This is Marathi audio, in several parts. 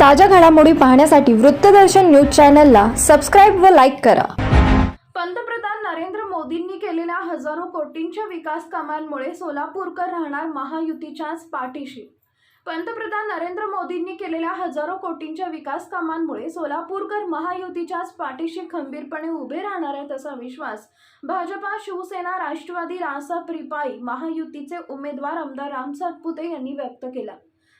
ताज्या घडामोडी पाहण्यासाठी वृत्तदर्शन न्यूज चॅनलला सबस्क्राईब व लाईक करा. पंतप्रधान नरेंद्र मोदींनी केलेल्या हजारो कोटींच्या विकास कामांमुळे सोलापूरकर राहणार महायुतीच्याच पाठीशी. पंतप्रधान नरेंद्र मोदींनी केलेल्या हजारो कोटींच्या विकास कामांमुळे सोलापूरकर महायुतीच्याच पाठीशी खंबीरपणे उभे राहणार आहेत असा विश्वास भाजपा शिवसेना राष्ट्रवादी रासप रिपाई महायुतीचे उमेदवार आमदार राम सातपुते यांनी व्यक्त केला.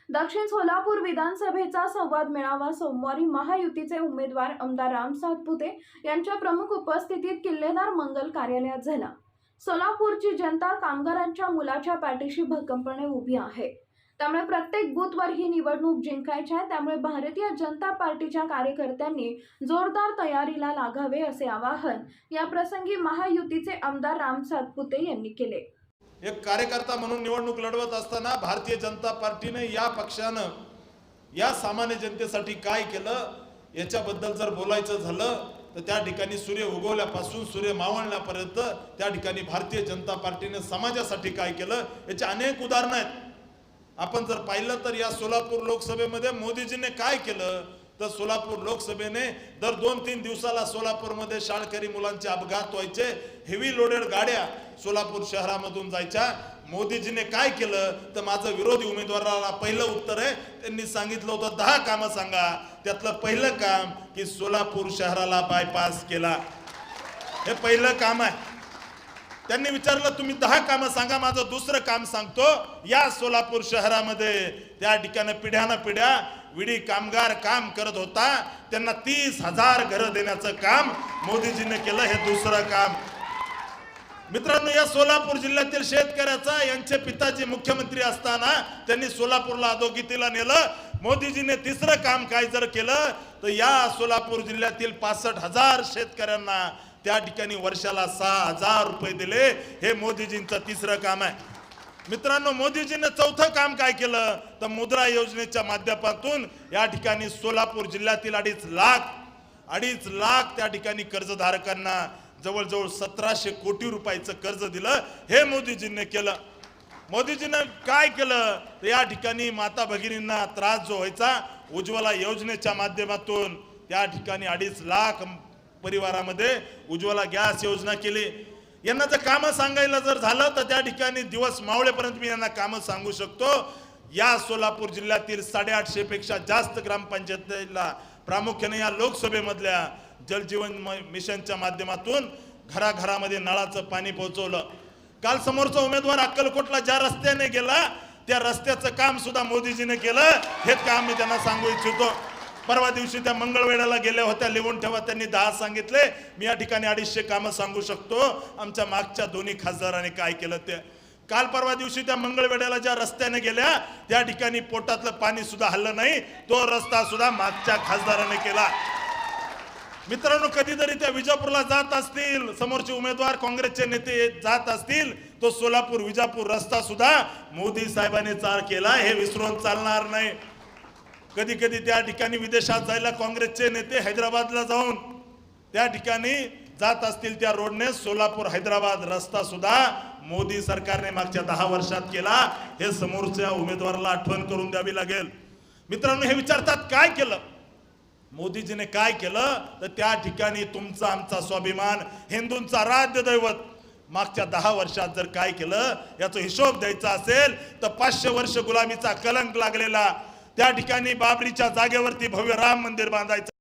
दक्षिण सोलापूर विधानसभेचा संवाद मेळावा सोमवारी महायुतीचे उमेदवार आमदार राम सातपुते यांच्या प्रमुख उपस्थितीत किल्लेदार मंगल कार्यालयात झाला. सोलापूरची जनता कामगारांच्या मुलाच्या पाठीशी भक्कमपणे उभी आहे. त्यामुळे प्रत्येक बूथवर ही निवडणूक जिंकायची आहे. त्यामुळे भारतीय जनता पार्टीच्या कार्यकर्त्यांनी जोरदार तयारीला लागावे असे आवाहन या प्रसंगी महायुतीचे आमदार राम सातपुते यांनी केले. एक कार्यकर्ता म्हणून निवडणूक लढवत असताना भारतीय जनता पार्टीने या पक्षानं या सामान्य जनतेसाठी काय केलं याच्याबद्दल जर बोलायचं झालं तर त्या ठिकाणी सूर्य उगवल्यापासून सूर्य मावळण्यापर्यंत त्या ठिकाणी भारतीय जनता पार्टीने समाजासाठी काय केलं याचे अनेक उदाहरणं आहेत. आपण जर पाहिलं तर या सोलापूर लोकसभेमध्ये मोदीजीने काय केलं तर सोलापूर लोकसभेने दर दोन तीन दिवसाला सोलापूरमध्ये शाळकरी मुलांचे अपघात व्हायचे. हेवी लोडेड गाड्या सोलापूर शहरामधून जायच्या. मोदीजीने काय केलं? तर माझं विरोधी उमेदवाराला पहिलं उत्तर आहे. त्यांनी सांगितलं होतं दहा कामं सांगा. त्यातलं पहिलं काम की सोलापूर शहराला बायपास केला. हे पहिलं काम आहे. त्यांनी विचारलं तुम्ही दहा कामं सांगा माझं दुसरं काम सांगतो. या सोलापूर शहरामध्ये त्या ठिकाणी पिढ्यानं पिढ्या विडी कामगार काम करत होता. त्यांना तीस हजार घरं देण्याचं काम मोदीजीने केलं हे दुसरं काम. मित्रांनो या सोलापूर जिल्ह्यातील शेतकऱ्याचा यांचे पिताजी मुख्यमंत्री असताना त्यांनी सोलापूरला अधोगतीला नेलं. मोदीजीने तिसरं काम काय जर केलं तर या सोलापूर जिल्ह्यातील पासष्ट हजार शेतकऱ्यांना त्या ठिकाणी वर्षाला सहा हजार रुपये दिले. हे मोदीजींचं तिसरं काम आहे. मित्रांनो मोदीजीने चौथं काम काय केलं? तर मुद्रा योजनेच्या माध्यमातून या ठिकाणी सोलापूर जिल्ह्यातील अडीच लाख अडीच लाख त्या ठिकाणी कर्जधारकांना जवळजवळ सतराशे कोटी रुपयाचं कर्ज दिलं. हे मोदीजींनी केलं. मोदीजीनं काय केलं? तर या ठिकाणी माता भगिनींना त्रास जो व्हायचा उज्ज्वला योजनेच्या माध्यमातून त्या ठिकाणी अडीच लाख परिवारामध्ये उज्ज्वला गॅस योजना केली. यांना जर कामं सांगायला जर झालं तर त्या ठिकाणी दिवस मावळेपर्यंत मी यांना कामं सांगू शकतो. या सोलापूर जिल्ह्यातील साडेआठशे पेक्षा जास्त ग्रामपंचायतीला प्रामुख्याने या लोकसभेमधल्या जलजीवन म- मिशनच्या माध्यमातून घराघरामध्ये नळाचं पाणी पोहोचवलं. काल समोरचा उमेदवार अक्कलकोटला ज्या रस्त्याने गेला त्या रस्त्याचं काम सुद्धा मोदीजीने केलं. हे काम मी त्यांना सांगू इच्छितो. परवा दिवशी त्या मंगळवेढ्याला गेल्या होत्या लिहून ठेवा त्यांनी दहा सांगितले. मी या ठिकाणी अडीचशे कामं सांगू शकतो. आमच्या मागच्या दोन्ही खासदारांनी काय केलं ते. काल परवा दिवशी त्या मंगळवेड्याला ज्या रस्त्याने गेल्या त्या ठिकाणी पोटातलं पाणी सुद्धा हल्लं नाही. तो रस्ता सुद्धा मागच्या खासदाराने केला. मित्रांनो कधीतरी त्या विजापूरला जात असतील समोरचे उमेदवार काँग्रेसचे नेते जात असतील तो सोलापूर विजापूर रस्ता सुद्धा मोदी साहेबांनी चार केला. हे विसरून चालणार नाही. कधी कधी त्या ठिकाणी विदेशात जायला काँग्रेसचे नेते हैदराबादला जाऊन त्या ठिकाणी जात असतील त्या रोडने सोलापूर हैदराबाद रस्ता सुद्धा मोदी सरकारने मागच्या दहा वर्षात केला. हे समोरच्या उमेदवाराला आठवण करून द्यावी लागेल. मित्रांनो हे विचारतात काय केलं? मोदीजीने काय केलं? तर त्या ठिकाणी तुमचा आमचा स्वाभिमान हिंदूंचा राध्य दैवत मागच्या दहा वर्षात जर काय केलं याचा हिशोब द्यायचा असेल तर पाचशे वर्ष गुलामीचा कलंक लागलेला. त्या ठिकाणी बाबरीच्या जागेवरती भव्य राम मंदिर बांधायचं